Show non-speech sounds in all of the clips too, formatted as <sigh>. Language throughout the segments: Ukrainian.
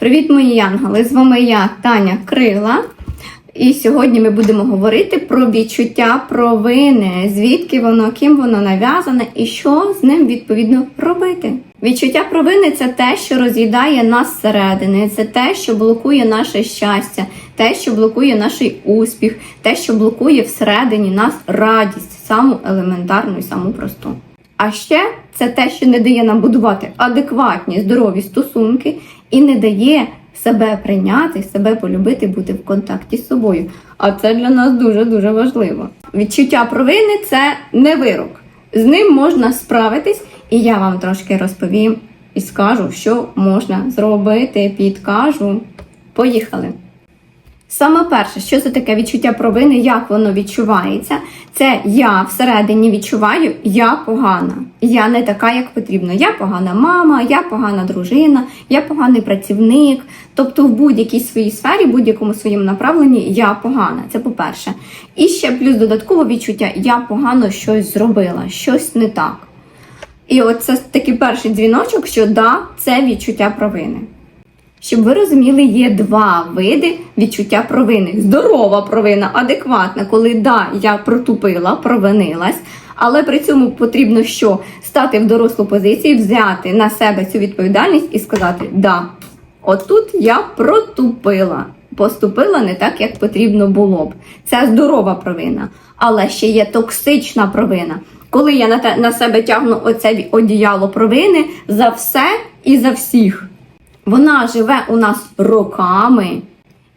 Привіт, мої янголи! З вами я, Таня Крила. І сьогодні ми будемо говорити про відчуття провини, звідки воно, ким воно нав'язане і що з ним відповідно робити. Відчуття провини це те, що роз'їдає нас зсередини, це те, що блокує наше щастя, те, що блокує наш успіх, те, що блокує всередині нас радість, саму елементарну і саму просту. А ще це те, що не дає нам будувати адекватні, здорові стосунки і не дає себе прийняти, себе полюбити, бути в контакті з собою. А це для нас дуже дуже важливо. Відчуття провини це не вирок. З ним можна справитись, і я вам трошки розповім і скажу, що можна зробити, підкажу. Поїхали! Саме перше, що це таке відчуття провини, як воно відчувається, це я всередині відчуваю, я погана. Я не така, як потрібно. Я погана мама, я погана дружина, я поганий працівник. Тобто в будь-якій своїй сфері, будь-якому своєму направленні я погана. Це по-перше. І ще плюс додатково відчуття я погано щось зробила, щось не так. І от це такий перший дзвіночок, що да, це відчуття провини. Щоб ви розуміли, є два види відчуття провини. Здорова провина, адекватна, коли да, я протупила, провинилась, але при цьому потрібно що стати в дорослу позицію, взяти на себе цю відповідальність і сказати: да, отут я протупила, поступила не так, як потрібно було б. Це здорова провина. Але ще є токсична провина. Коли я на, те, на себе тягну оце одіяло провини за все і за всіх. Вона живе у нас роками,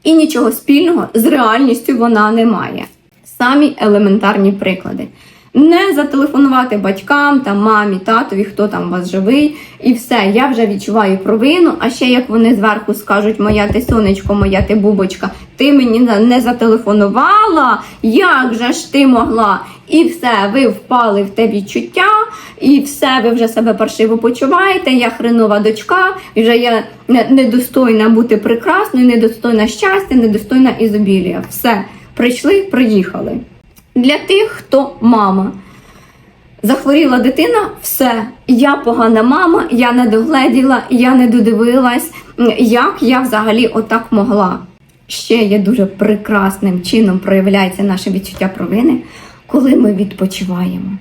і нічого спільного з реальністю вона не має. Самі елементарні приклади. Не зателефонувати батькам, там, мамі, татові, хто там вас живий, і все, я вже відчуваю провину. А ще як вони зверху скажуть, моя ти сонечко, моя ти бубочка, ти мені не зателефонувала, як же ж ти могла? І все, ви впали в те відчуття, і все, ви вже себе паршиво почуваєте. Я хренова дочка, вже я недостойна бути прекрасною, недостойна щастя, недостойна ізобілія. Все, прийшли, приїхали. Для тих, хто мама. Захворіла дитина, все. Я погана мама, я не догледіла, я не додивилась, як я взагалі отак могла. Ще є дуже прекрасним чином проявляється наше відчуття провини, коли ми відпочиваємо.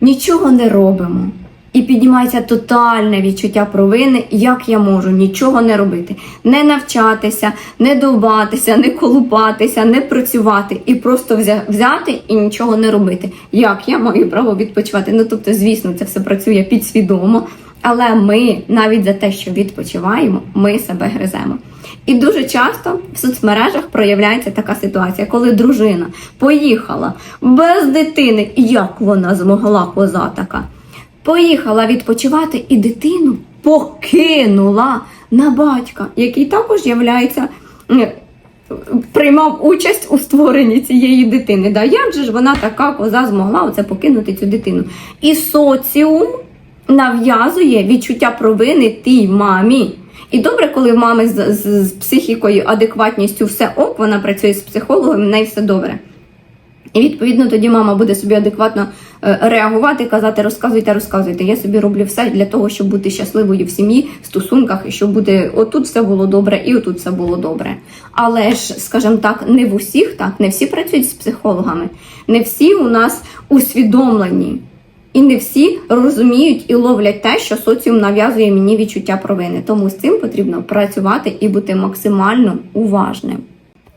Нічого не робимо. І піднімається тотальне відчуття провини, як я можу нічого не робити, не навчатися, не довбатися, не колупатися, не працювати і просто взяти і нічого не робити. Як я маю право відпочивати? Ну тобто, звісно, це все працює підсвідомо, але ми навіть за те, що відпочиваємо, ми себе гриземо. І дуже часто в соцмережах проявляється така ситуація, коли дружина поїхала без дитини, як вона змогла коза така. Поїхала відпочивати і дитину покинула на батька, який також являється. Приймав участь у створенні цієї дитини. Да, як же ж вона така коза змогла оце покинути цю дитину? І соціум нав'язує відчуття провини тій мамі. І добре, коли в мами з, з, з психікою, адекватністю все ок, вона працює з психологом, в неї все добре. І відповідно тоді мама буде собі адекватно е, реагувати, казати, розказуйте, розказуйте. Я собі роблю все для того, щоб бути щасливою в сім'ї, в стосунках, і щоб бути отут все було добре, і отут все було добре. Але ж, скажімо так, не в усіх так, не всі працюють з психологами, не всі у нас усвідомлені. І не всі розуміють і ловлять те, що соціум нав'язує мені відчуття провини. Тому з цим потрібно працювати і бути максимально уважним.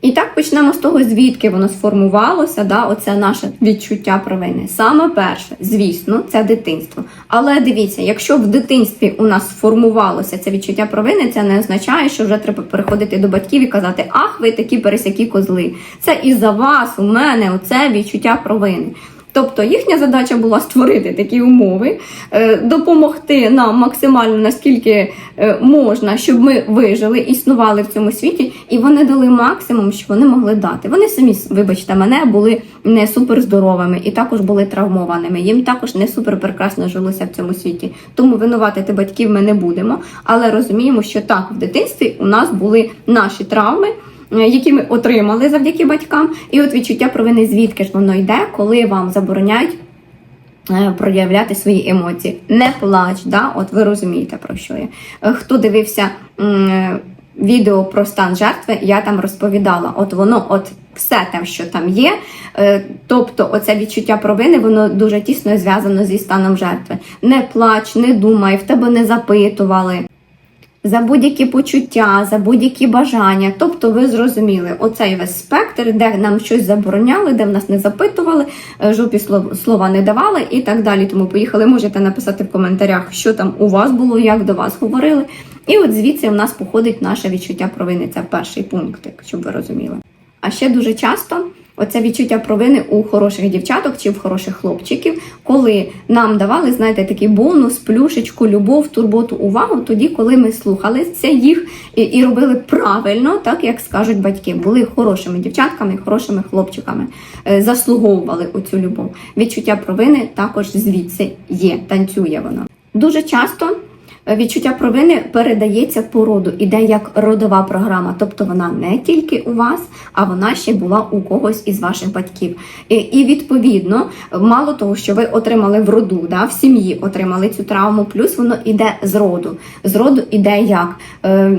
І так почнемо з того, звідки воно сформувалося, да, оце наше відчуття провини. Саме перше, звісно, це дитинство. Але дивіться, якщо в дитинстві у нас сформувалося це відчуття провини, це не означає, що вже треба переходити до батьків і казати, ах, ви такі пересякі козли. Це із-за вас, у мене, оце відчуття провини. Тобто їхня задача була створити такі умови, е, допомогти нам максимально наскільки е, можна, щоб ми вижили, існували в цьому світі, і вони дали максимум, що вони могли дати. Вони самі, вибачте, мене були не супер здоровими і також були травмованими. Їм також не супер прекрасно жилося в цьому світі. Тому винуватити батьків ми не будемо, але розуміємо, що так в дитинстві у нас були наші травми які ми отримали завдяки батькам, і от відчуття провини, звідки ж воно йде, коли вам забороняють е, проявляти свої емоції. Не плач, да? от ви розумієте про що я. Е, Хто дивився відео про стан жертви, я там розповідала. От воно, от все те, що там є. е, Тобто, оце відчуття провини, воно дуже тісно зв'язано зі станом жертви. Не плач, не думай, в тебе не запитували. За будь-які почуття, за будь-які бажання. Тобто ви зрозуміли оцей весь спектр, де нам щось забороняли, де в нас не запитували, е, жопі слова не давали і так далі. Тому поїхали. Можете написати в коментарях, що там у вас було, як до вас говорили. І от звідси в нас походить наше відчуття провини. Це перший пункт, щоб ви розуміли. А ще дуже часто оце відчуття провини у хороших дівчаток чи в хороших хлопчиків, коли нам давали, знаєте, такий бонус, плюшечку, любов, турботу, увагу, тоді, коли ми слухалися їх і, і робили правильно, так як скажуть батьки, були хорошими дівчатками, хорошими хлопчиками, е, заслуговували оцю любов. Відчуття провини також звідси є, танцює воно. Дуже часто Відчуття провини передається по роду, іде як родова програма, тобто вона не тільки у вас, а вона ще була у когось із ваших батьків. І, відповідно, мало того, що ви отримали в роду, да, в сім'ї отримали цю травму, плюс воно іде з роду. З роду іде як? Е,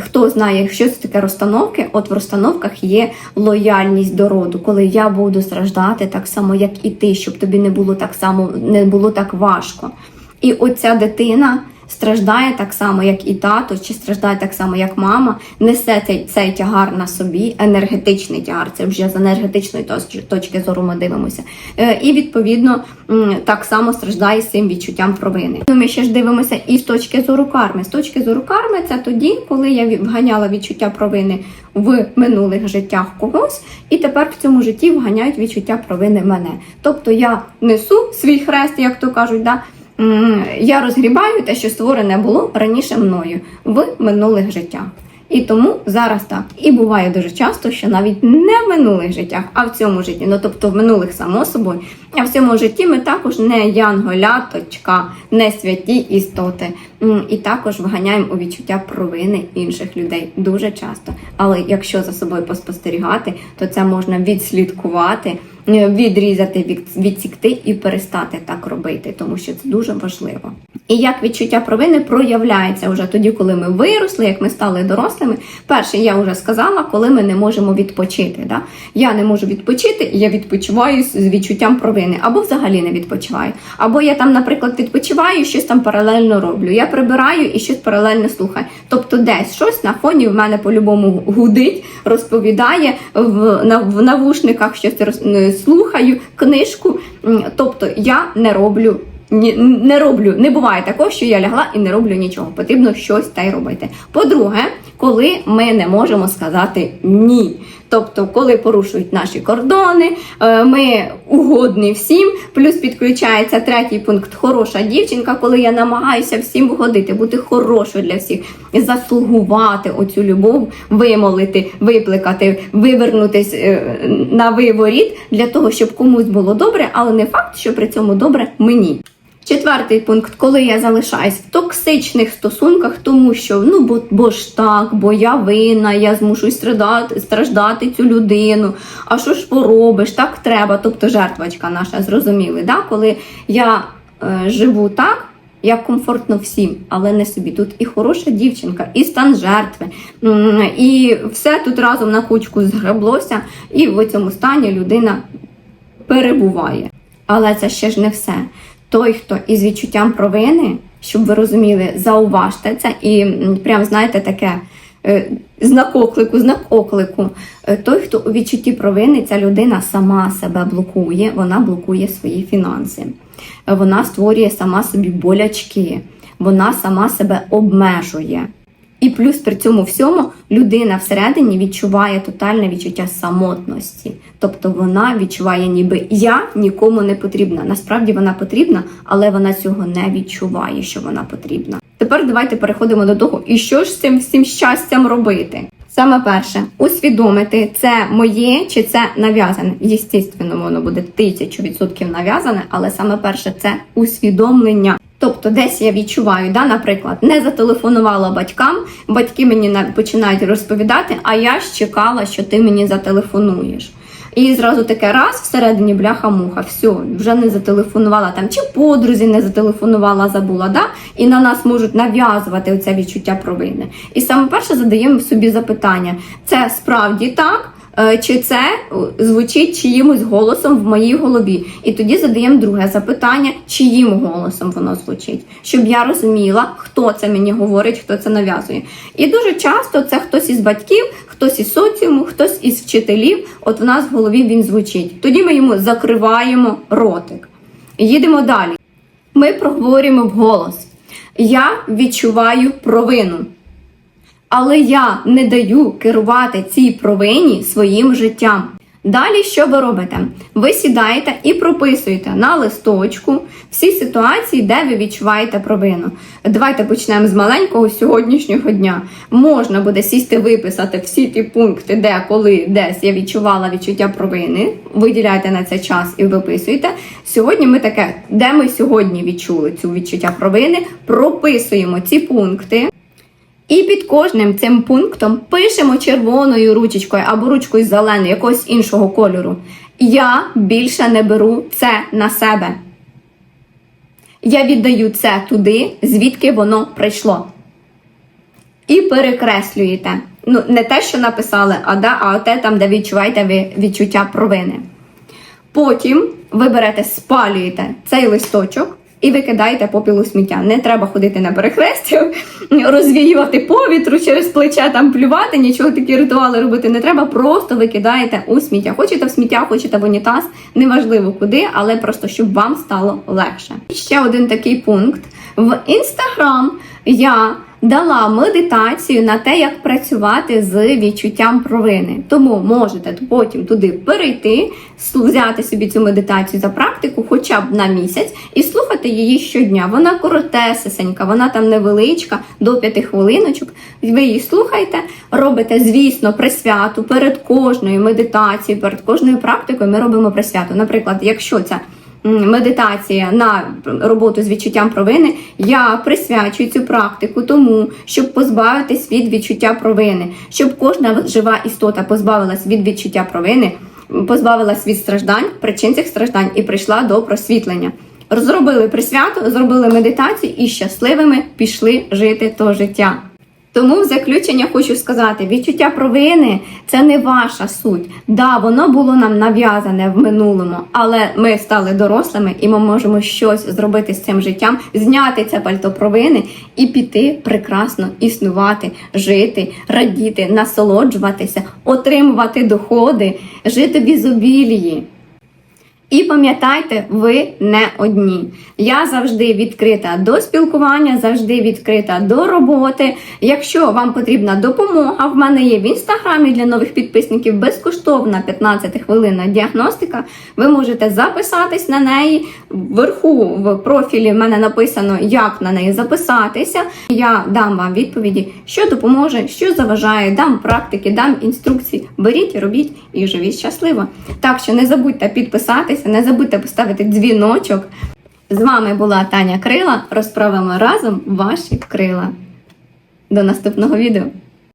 хто знає, що це таке розстановки? От в розстановках є лояльність до роду, коли я буду страждати так само, як і ти, щоб тобі не було так само, не було так важко. І оця дитина страждає так само, як і тато, чи страждає так само, як мама, несе цей, цей тягар на собі, енергетичний тягар. Це вже з енергетичної точки зору ми дивимося. Е, і відповідно так само страждає з цим відчуттям провини. Ми ще ж дивимося і з точки зору карми. З точки зору карми, це тоді, коли я вганяла відчуття провини в минулих життях когось, і тепер в цьому житті вганяють відчуття провини мене. Тобто я несу свій хрест, як то кажуть, да. Я розгрібаю те, що створене було раніше мною в минулих життях. І тому зараз так. І буває дуже часто, що навіть не в минулих життях, а в цьому житті. Ну тобто в минулих само собою. А в цьому житті ми також не янголяточка, не святі істоти. І також вганяємо у відчуття провини інших людей дуже часто. Але якщо за собою поспостерігати, то це можна відслідкувати, відрізати, від- відсікти і перестати так робити, тому що це дуже важливо. І як відчуття провини проявляється вже тоді, коли ми виросли, як ми стали дорослими. Перше, я вже сказала, коли ми не можемо відпочити. Да? Я не можу відпочити, і я відпочиваю з відчуттям провини, або взагалі не відпочиваю. Або я там, наприклад, відпочиваю, щось там паралельно роблю. Я прибираю і щось паралельно слухаю. Тобто, десь щось на фоні в мене по-любому гудить, розповідає в, на, в навушниках щось роз- е, слухаю, книжку. Тобто я не роблю. Ні, не роблю, не буває такого, що я лягла і не роблю нічого. Потрібно щось та й робити. По-друге, коли ми не можемо сказати ні. Тобто, коли порушують наші кордони, е, ми угодні всім. Плюс підключається третій пункт хороша дівчинка, коли я намагаюся всім вгодити, бути хорошою для всіх, заслугувати оцю любов, вимолити, випликати, вивернутись е, на виворіт для того, щоб комусь було добре, але не факт, що при цьому добре мені. Четвертий пункт, коли я залишаюсь в токсичних стосунках, тому що ну бо, бо ж так, бо я винна, я змушусь страждати, страждати цю людину. А що ж поробиш? Так треба. Тобто жертвочка наша, зрозуміли, да? коли я е, живу так. Як комфортно всім, але не собі. Тут і хороша дівчинка, і стан жертви, і все тут разом на кучку згреблося, і в цьому стані людина перебуває. Але це ще ж не все. Той, хто із відчуттям провини, щоб ви розуміли, зауважте це і прям знаєте таке. е, Знак оклику, знак оклику. Е, Той, хто у відчутті провини, ця людина сама себе блокує, вона блокує свої фінанси. Е, Вона створює сама собі болячки, вона сама себе обмежує. І плюс при цьому всьому людина всередині відчуває тотальне відчуття самотності. Тобто вона відчуває, ніби я нікому не потрібна. Насправді вона потрібна, але вона цього не відчуває, що вона потрібна. Тепер давайте переходимо до того, і що ж з цим всім щастям робити. Саме перше, усвідомити, це моє чи це нав'язане. Єстественно, воно буде тисячу відсотків нав'язане, але саме перше це усвідомлення. Тобто, десь я відчуваю, да, наприклад, не зателефонувала батькам, батьки мені на- починають розповідати, а я ж чекала, що ти мені зателефонуєш. І зразу таке раз всередині бляха-муха, все, вже не зателефонувала там, чи подрузі не зателефонувала, забула, да? і на нас можуть нав'язувати оце відчуття провини. І саме перше задаємо собі запитання: це справді так? Е, Чи це е, звучить чиїмось голосом в моїй голові? І тоді задаємо друге запитання, чиїм голосом воно звучить, щоб я розуміла, хто це мені говорить, хто це нав'язує. І дуже часто це хтось із батьків, хтось із соціуму, хтось із вчителів. От в нас в голові він звучить. Тоді ми йому закриваємо ротик. Їдемо далі. Ми проговорюємо вголос. Я відчуваю провину. Але я не даю керувати цій провині своїм життям. Далі що ви робите? Ви сідаєте і прописуєте на листочку всі ситуації, де ви відчуваєте провину. Давайте почнемо з маленького сьогоднішнього дня. Можна буде сісти виписати всі ті пункти, де коли десь я відчувала відчуття провини. Виділяйте на це час і виписуєте. Сьогодні ми таке, де ми сьогодні відчули цю відчуття провини, прописуємо ці пункти. І під кожним цим пунктом пишемо червоною ручечкою або ручкою зеленою, якогось іншого кольору. Я більше не беру це на себе. Я віддаю це туди, звідки воно прийшло. І перекреслюєте. Ну, не те, що написали, а, да, а те там, де відчуваєте ви відчуття провини. Потім ви берете, спалюєте цей листочок і викидайте попіл у сміття. Не треба ходити на перехрестя, <laughs> розвіювати повітру через плече, там плювати, нічого такі ритуали робити не треба. Просто викидаєте у сміття. Хочете в сміття, хочете в унітаз, неважливо куди, але просто щоб вам стало легше. Ще один такий пункт. В інстаграм я дала медитацію на те, як працювати з відчуттям провини. Тому можете потім туди перейти, взяти собі цю медитацію за практику, хоча б на місяць, і слухати її щодня. Вона коротесенька, вона там невеличка, до 5 хвилиночок. Ви її слухаєте, робите, звісно, присвяту перед кожною медитацією, перед кожною практикою ми робимо присвяту. Наприклад, якщо м, медитація на роботу з відчуттям провини, я присвячую цю практику тому, щоб позбавитись від відчуття провини, щоб кожна жива істота позбавилась від відчуття провини, позбавилась від страждань, причин цих страждань і прийшла до просвітлення. Зробили присвяту, зробили медитацію і щасливими пішли жити то життя. Тому в заключення хочу сказати: відчуття провини це не ваша суть. Да, воно було нам нав'язане в минулому, але ми стали дорослими і ми можемо щось зробити з цим життям, зняти це пальто провини і піти прекрасно існувати, жити, радіти, насолоджуватися, отримувати доходи, жити в ізобілії. І пам'ятайте, ви не одні. Я завжди відкрита до спілкування, завжди відкрита до роботи. Якщо вам потрібна допомога, в мене є в інстаграмі для нових підписників безкоштовна 15 хвилинна діагностика. Ви можете записатись на неї. Вверху в профілі в мене написано, як на неї записатися. Я дам вам відповіді, що допоможе, що заважає, дам практики, дам інструкції. Беріть, робіть і живіть щасливо. Так що не забудьте підписатися, не забудьте поставити дзвіночок. З вами була Таня Крила. Розправимо разом ваші крила. До наступного відео.